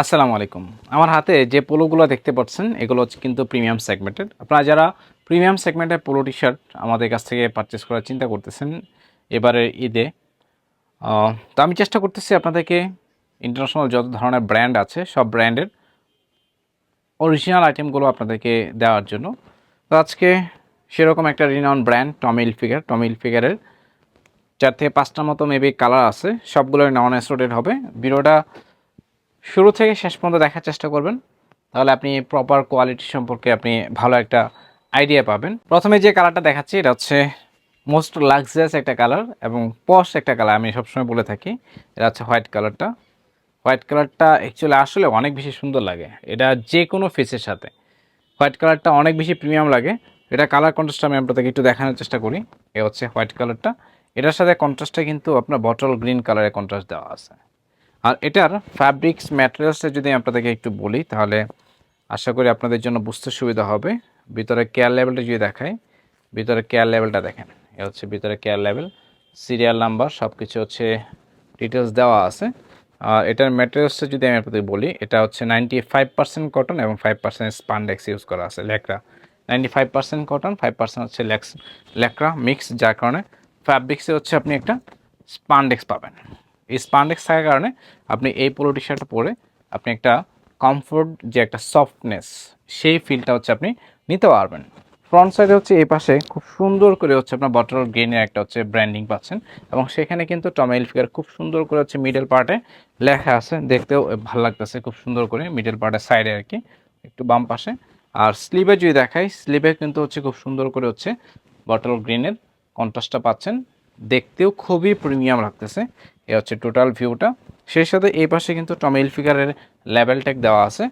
আসসালামু আলাইকুম। আমার হাতে যে পোলোগুলো দেখতে পাচ্ছেন, এগুলো হচ্ছে কিন্তু প্রিমিয়াম সেগমেন্টের আপনারা যারা প্রিমিয়াম সেগমেন্টের পোলো টি শার্ট আমাদের কাছ থেকে পারচেস করার চিন্তা করতেছেন এবারের ঈদে তো আমি চেষ্টা করতেছি আপনাদেরকে ইন্টারন্যাশনাল যত ধরনের ব্র্যান্ড আছে, সব ব্র্যান্ডের অরিজিনাল আইটেমগুলো আপনাদেরকে দেওয়ার জন্য। তো আজকে সেরকম একটা renown brand Tommy Hilfiger Tommy Hilfiger চার থেকে পাঁচটার মতো মেবি কালার আছে, সবগুলোই নন অ্যাসোডেড হবে। ভিডিওটা শুরু থেকে শেষ পর্যন্ত দেখার চেষ্টা করবেন। তাহলে আপনি প্রপার কোয়ালিটি সম্পর্কে আপনি ভালো একটা আইডিয়া পাবেন। প্রথমে যে কালারটা দেখাচ্ছি, এটা হচ্ছে মোস্ট লাক্সারিয়াস একটা কালার এবং পশ একটা কালার আমি সবসময় বলে থাকি। এটা হচ্ছে হোয়াইট কালারটা হোয়াইট কালারটা অ্যাকচুয়ালি আসলে অনেক বেশি সুন্দর লাগে। এটা যে কোনো ফেসের সাথে। হোয়াইট কালারটা অনেক বেশি প্রিমিয়াম লাগে। এটা কালার কন্ট্রাস্টটা আমি আপনাদেরকে একটু দেখানোর চেষ্টা করি। এ হচ্ছে হোয়াইট কালারটা এটার সাথে কন্ট্রাস্টটা কিন্তু আপনার বটল গ্রিন কালারের কন্ট্রাস্ট দেওয়া আছে। আর এটার ফ্যাব্রিক্স ম্যাটেরিয়ালসটা যদি আপনাদেরকে একটু বলি, তাহলে আশা করি আপনাদের জন্য বুঝতে সুবিধা হবে। ভিতরে কেয়ার লেভেলটা যদি দেখাই, ভিতরে কেয়ার লেভেলটা দেখেন। এ হচ্ছে ভিতরে কেয়ার লেভেল সিরিয়াল নাম্বার সব কিছু হচ্ছে ডিটেলস দেওয়া আছে। আর এটার ম্যাটেরিয়ালসটা যদি আমি আপনাদের বলি, এটা হচ্ছে নাইনটি ফাইভ পার্সেন্ট কটন এবং ফাইভ পার্সেন্ট স্পান্ডেক্স ইউজ করা আছে Lycra ninety five percent cotton five percent হচ্ছে লেক্স লেকরা মিক্স যার কারণে ফ্যাব্রিক্সে হচ্ছে আপনি একটা স্পান্ডেক্স পাবেন। এই স্পান্ডেক্স থাকার কারণে আপনি এই পোলো টি শার্ট পরে আপনি একটা কমফোর্ট যে একটা সফটনেস সেই ফিলটা হচ্ছে আপনি নিতে পারবেন। ফ্রন্ট সাইডে হচ্ছে এই পাশে খুব সুন্দর করে হচ্ছে আপনার বটল গ্রেনের একটা হচ্ছে ব্র্যান্ডিং পাচ্ছেন এবং সেখানে কিন্তু টমেল ফিগার খুব সুন্দর করে হচ্ছে মিডল পার্টে লেখা আছে। দেখতেও ভালো লাগতেছে খুব সুন্দর করে মিডল পার্টের সাইডে আর কি, একটু বাম পাশে। আর স্লিভে যদি দেখাই স্লিভে কিন্তু হচ্ছে খুব সুন্দর করে হচ্ছে বটল গ্রিনের কন্ট্রাস্টটা পাচ্ছেন। দেখতেও খুবই প্রিমিয়াম লাগতেছে। এ হচ্ছে টোটাল ভিউটা সেই সাথে এই পাশে কিন্তু টমেল ফিগারের লেভেল ট্যাগ দেওয়া আছে।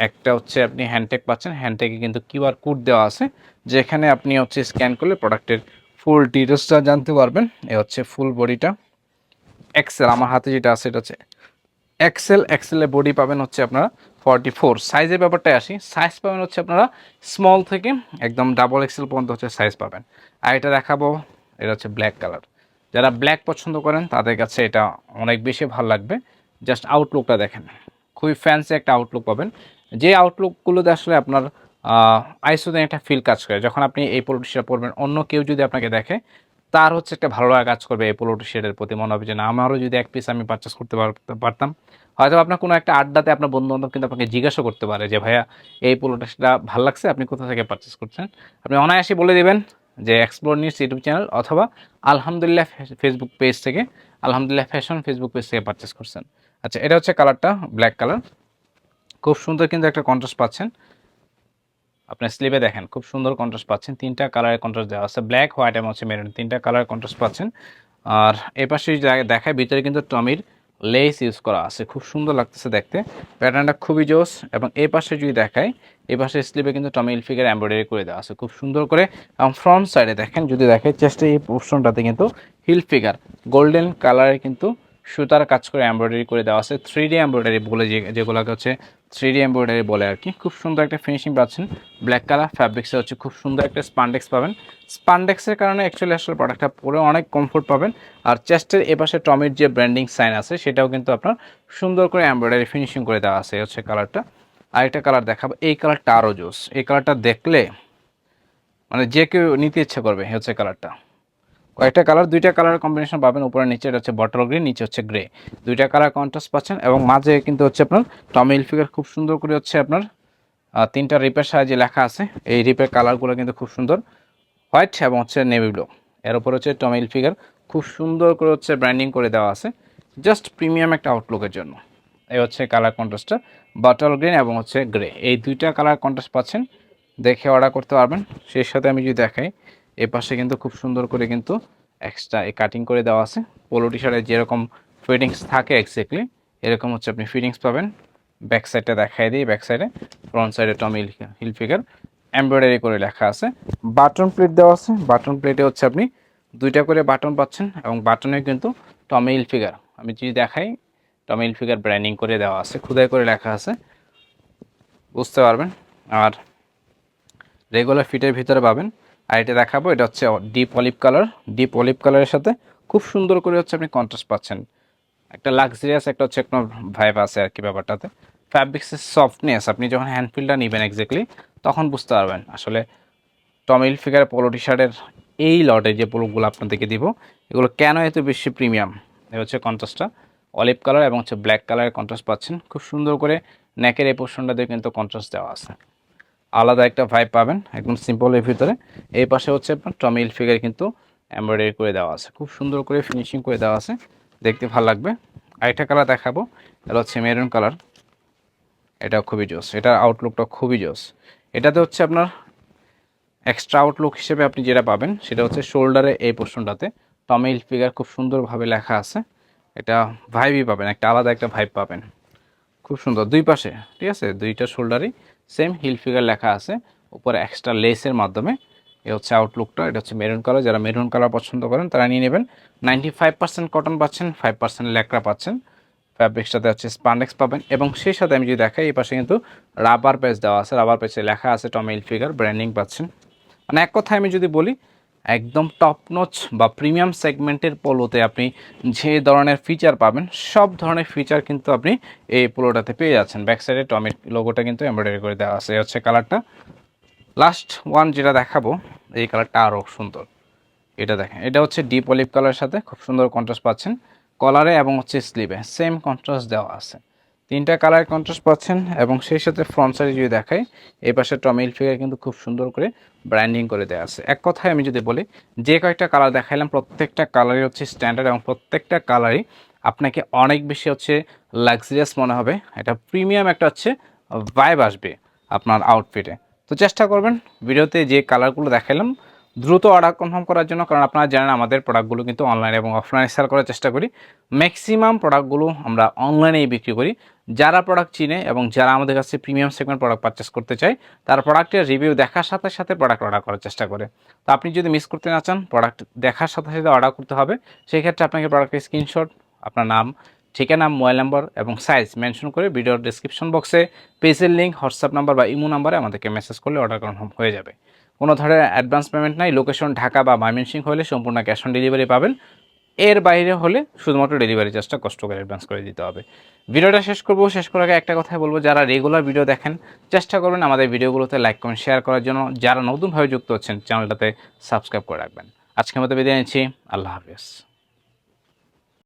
একটা হচ্ছে আপনি হ্যান্ডটেক পাচ্ছেন। হ্যান্ডটেকে কিন্তু কিউআর কোড দেওয়া আছে। যেখানে আপনি হচ্ছে স্ক্যান করলে প্রোডাক্টের ফুল ডিটেলসটা জানতে পারবেন। এ হচ্ছে ফুল বডিটা এক্সেল আমার হাতে যেটা আছে এটা হচ্ছে এক্সেল এক্সেলের বডি পাবেন হচ্ছে আপনারা ফর্টি ফোর সাইজের ব্যাপারটায় আসি। সাইজ পাবেন হচ্ছে আপনারা স্মল থেকে একদম ডাবল এক্সেল পর্যন্ত হচ্ছে সাইজ পাবেন। আর এটা দেখাবো, এটা হচ্ছে ব্ল্যাক কালার যারা ব্ল্যাক পছন্দ করেন, তাদের কাছে এটা অনেক বেশি ভালো লাগবে। জাস্ট আউটলুকটা দেখেন। খুবই ফ্যান্সি একটা আউটলুক পাবেন। যে আউটলুকগুলোতে আসলে আপনার আইসোতে একটা ফিল কাজ করে। যখন আপনি এই পোলো টি পরবেন, অন্য কেউ যদি আপনাকে দেখে, তার হচ্ছে একটা ভালো লাগা কাজ করবে এই পোলো টি শার্টের প্রতি। মনে হবে যে, না, আমারও যদি এক পিস আমি পারচেস করতে পার- পারতাম। হয়তো আপনার কোনো একটা আড্ডাতে আপনার বন্ধু বান্ধব কিন্তু আপনাকে জিজ্ঞাসা করতে পারে যে, ভাইয়া, এই পোলোটা সেটা ভালো লাগছে? আপনি কোথা থেকে পারচেস করছেন? আপনি অনায়াসে বলে দিবেন যে এক্সপ্লোর নিউজ ইউটিউব চ্যানেল অথবা আলহামদুলিল্লাহ ফেসবুক পেজ থেকে আলহামদুলিল্লাহ ফ্যাশন ফেসবুক পেজ থেকে পারচেস করছেন। আচ্ছা এটা হচ্ছে কালারটা ব্ল্যাক কালার খুব সুন্দর কিন্তু একটা কন্ট্রাস্ট পাচ্ছেন। আপনি স্লিপে দেখেন, খুব সুন্দর কন্ট্রাস্ট পাচ্ছেন। তিনটা কালারের কন্ট্রাস্ট দেওয়া আছে। ব্ল্যাক হোয়াইট এবং হচ্ছে মেরুন তিনটা কালারের কন্ট্রাস্ট পাচ্ছেন। আর এই পাশে যদি দেখায়, ভিতরে কিন্তু টমির লেস ইউজ করা আছে। খুব সুন্দর লাগতেছে দেখতে। প্যাটার্নটা খুবই জোস এবং এই পাশে যদি দেখায় এই পাশে স্লিপে কিন্তু টমিল ফিগার এম্ব্রয়ডারি করে দেওয়া আছে। খুব সুন্দর করে এবং ফ্রন্ট সাইডে দেখেন, যদি দেখে চেস্টে এই পোর্শনটাতে কিন্তু হিল ফিগার গোল্ডেন কালারে কিন্তু সুতার কাজ করে এমব্রয়ডারি করে দেওয়া আছে। থ্রি ডি এমব্রয়ডারি বলে যে যেগুলোকে হচ্ছে থ্রি ডি এমব্রয়ডারি বলে আর কি। খুব সুন্দর একটা ফিনিশিং পাচ্ছেন। ব্ল্যাক কালার ফ্যাব্রিক্সে হচ্ছে খুব সুন্দর একটা স্পান্ডেক্স পাবেন। স্পান্ডেক্সের কারণে অ্যাকচুয়ালি আসলে প্রোডাক্টটা পরে অনেক কমফোর্ট পাবেন। আর চেস্টের এপাশে টমির যে ব্র্যান্ডিং সাইন আছে, সেটাও কিন্তু আপনার সুন্দর করে এমব্রয়ডারি ফিনিশিং করে দেওয়া আছে হচ্ছে কালারটা আরেকটা কালার দেখাবো। এই কালারটা আরও জোস। এই কালারটা দেখলে মানে যে কেউ নিতে ইচ্ছে করবে হচ্ছে কালারটা কয়েকটা কালার, দুইটা কালার কম্বিনেশন পাবেন। উপরে নিচে এটা হচ্ছে বটল গ্রিন নিচে হচ্ছে গ্রে দুইটা কালার কন্ট্রাস্ট পাচ্ছেন এবং মাঝে কিন্তু হচ্ছে আপনার টমিল ফিগার খুব সুন্দর করে হচ্ছে আপনার তিনটা রিপের সাহায্যে লেখা আছে। এই রিপের কালারগুলো কিন্তু খুব সুন্দর। হোয়াইট এবং হচ্ছে নেভি ব্লু এর উপর হচ্ছে টমিল ফিগার খুব সুন্দর করে হচ্ছে ব্র্যান্ডিং করে দেওয়া আছে। জাস্ট প্রিমিয়াম একটা আউটলুকের জন্য। এই হচ্ছে কালার কন্ট্রাস্টটা বটল গ্রিন এবং হচ্ছে গ্রে এই দুইটা কালার কন্ট্রাস্ট পাচ্ছেন। দেখে অর্ডার করতে পারবেন। সেই সাথে আমি যদি দেখাই এ পাশে কিন্তু খুব সুন্দর করে কিন্তু এক্সট্রা এই কাটিং করে দেওয়া আছে। পোলো টি শার্টের যেরকম ফিটিংস থাকে এক্স্যাক্টলি এরকম হচ্ছে আপনি ফিটিংস পাবেন। ব্যাক সাইডটা দেখাই দিই ব্যাক সাইডে ফ্রন্ট সাইডে টমি হিল ফিগার এমব্রয়ডারি করে লেখা আছে। বাটন প্লেট দেওয়া আছে। বাটন প্লেটে হচ্ছে আপনি দুইটা করে বাটন পাচ্ছেন এবং বাটনে কিন্তু টমি হিল ফিগার আমি যদি দেখাই টমি হিল ফিগার ব্র্যান্ডিং করে দেওয়া আছে, খুদাই করে লেখা আছে। বুঝতে পারবেন? আর রেগুলার ফিটের ভিতরে পাবেন। আর এটা দেখাবো, এটা হচ্ছে deep olive colour deep olive কালারের সাথে খুব সুন্দর করে হচ্ছে আপনি কন্ট্রাস্ট পাচ্ছেন। একটা লাক্সারিয়াস একটা হচ্ছে একটা ভাইব আছে আর কি ব্যাপারটাতে। ফ্যাব্রিক্সের সফটনেস আপনি যখন হ্যান্ড ফিলটা নেবেন এক্স্যাক্টলি তখন বুঝতে পারবেন। আসলে টমিল ফিগার পোলো টি শার্টের এই লটের যে পোলোগুলো আপনাদেরকে দিব, এগুলো কেন এত বেশি প্রিমিয়াম এ হচ্ছে কন্ট্রাস্টটা অলিভ কালার এবং হচ্ছে ব্ল্যাক কালারের কন্ট্রাস্ট পাচ্ছেন। খুব সুন্দর করে নেকের এই পোর্শনটা দিয়ে কিন্তু কন্ট্রাস্ট দেওয়া আছে। আলাদা একটা ভাইব পাবেন, একদম সিম্পলের ভিতরে। এই পাশে হচ্ছে আপনার টমিল ফিগার কিন্তু এমব্রয়ডারি করে দেওয়া আছে। খুব সুন্দর করে ফিনিশিং করে দেওয়া আছে, দেখতে ভালো লাগবে। আরেকটা কালার দেখাবো, এটা হচ্ছে মেরুন কালার এটা খুবই জোস এটার আউটলুকটা খুবই জোস এটাতে হচ্ছে আপনার এক্সট্রা আউটলুক হিসেবে আপনি যেটা পাবেন, সেটা হচ্ছে শোল্ডারে এই পোর্শনটাতে টমিল ফিগার খুব সুন্দরভাবে লেখা আছে। এটা ভাইবই পাবেন, একটা আলাদা একটা ভাইব পাবেন। খুব সুন্দর। দুই পাশে, ঠিক আছে? দুইটা শোল্ডারই সেম হিল ফিগার লেখা আছে। উপরে এক্সট্রা লেসের মাধ্যমে। এ হচ্ছে আউটলুকটা এটা হচ্ছে মেরুন কালার যারা মেরুন কালার পছন্দ করেন, তারা নিয়ে নেবেন। নাইনটি ফাইভ পার্সেন্ট কটন পাচ্ছেন ফাইভ পার্সেন্ট ল্যাকড়া পাচ্ছেন। ফ্যাব্রিক্সটাতে হচ্ছে স্পান্ডেক্স পাবেন। এবং সেই সাথে আমি যদি দেখাই, এই পাশে কিন্তু রাবার পেজ দেওয়া আছে। রাবার পেজে লেখা আছে টমিল ফিগার ব্র্যান্ডিং পাচ্ছেন। মানে এক কথায় আমি যদি বলি একদম টপ নচ বা প্রিমিয়াম সেগমেন্টের পোলোতে আপনি যে ধরনের ফিচার পাবেন, সব ধরনের ফিচার কিন্তু আপনি এই পোলোটাতে পেয়ে যাচ্ছেন। ব্যাক সাইডে টমির লোগোটা কিন্তু এমব্রয়ডারি করে দেওয়া আছে। হচ্ছে কালারটা লাস্ট ওয়ান যেটা দেখাবো, এই কালারটা আরও সুন্দর। এটা দেখেন, এটা হচ্ছে ডিপ অলিভ কালারের সাথে খুব সুন্দর কন্ট্রাস্ট পাচ্ছেন। কলারে এবং হচ্ছে স্লিভে সেম কন্ট্রাস্ট দেওয়া আছে। তিনটা কালার কন্ট্রাস্ট পাচ্ছেন এবং সেই সাথে ফ্রন্ট সাইডে যদি দেখাই, এই পাশে টমিল ফিগার কিন্তু খুব সুন্দর করে ব্র্যান্ডিং করে দেওয়া আছে। এক কথায় আমি যদি বলি, যে কয়েকটা কালার দেখাইলাম, প্রত্যেকটা কালারই হচ্ছে স্ট্যান্ডার্ড এবং প্রত্যেকটা কালারই আপনাকে অনেক বেশি হচ্ছে লাক্সারিয়াস মনে হবে। এটা প্রিমিয়াম একটা হচ্ছে ভাইব আসবে আপনার আউটফিটে তো চেষ্টা করবেন ভিডিওতে যে কালারগুলো দেখালাম দ্রুত অর্ডার কনফার্ম করার জন্য, কারণ আপনারা জানেন আমাদের প্রোডাক্টগুলো কিন্তু অনলাইন এবং অফলাইনে সেল করার চেষ্টা করি। ম্যাক্সিমাম প্রোডাক্টগুলো আমরা অনলাইনেই বিক্রি করি। যারা প্রোডাক্ট চিনে এবং যারা আমাদের কাছে প্রিমিয়াম সেগমেন্ট প্রোডাক্ট পারচেস করতে চায়, তারা প্রোডাক্টের রিভিউ দেখার সাথে সাথে প্রোডাক্ট অর্ডার করার চেষ্টা করে। তো আপনি যদি মিস করতে না চান প্রোডাক্ট দেখার সাথে সাথে অর্ডার করতে হবে সেই ক্ষেত্রে আপনাকে প্রোডাক্টের স্ক্রিনশট আপনার নাম, ঠিকানা মোবাইল নাম্বার এবং সাইজ মেনশন করে ভিডিওর ডিসক্রিপশন বক্সে পেজের লিঙ্ক হোয়াটসঅ্যাপ নাম্বার বা ইমো নাম্বারে আমাদেরকে মেসেজ করলে অর্ডার কনফার্ম হয়ে যাবে। কোনো ধরনের অ্যাডভান্স পেমেন্ট নাই লোকেশন ঢাকা বা ময়মনসিং হলে সম্পূর্ণ ক্যাশ অন ডেলিভারি পাবেন। এর বাইরে হলে শুধুমাত্র ডেলিভারি চার্জটা কষ্ট করে অ্যাডভান্স করে দিতে হবে। ভিডিওটা শেষ করব, শেষ করার আগে একটা কথাই বলব, যারা রেগুলার ভিডিও দেখেন, চেষ্টা করবেন আমাদের ভিডিওগুলোতে লাইক কমেন্ট শেয়ার করার জন্য। যারা নতুনভাবে যুক্ত হচ্ছেন চ্যানেলটাতে সাবস্ক্রাইব করে রাখবেন। আজকের মতো বিদায় নিচ্ছি, আল্লাহ হাফিজ।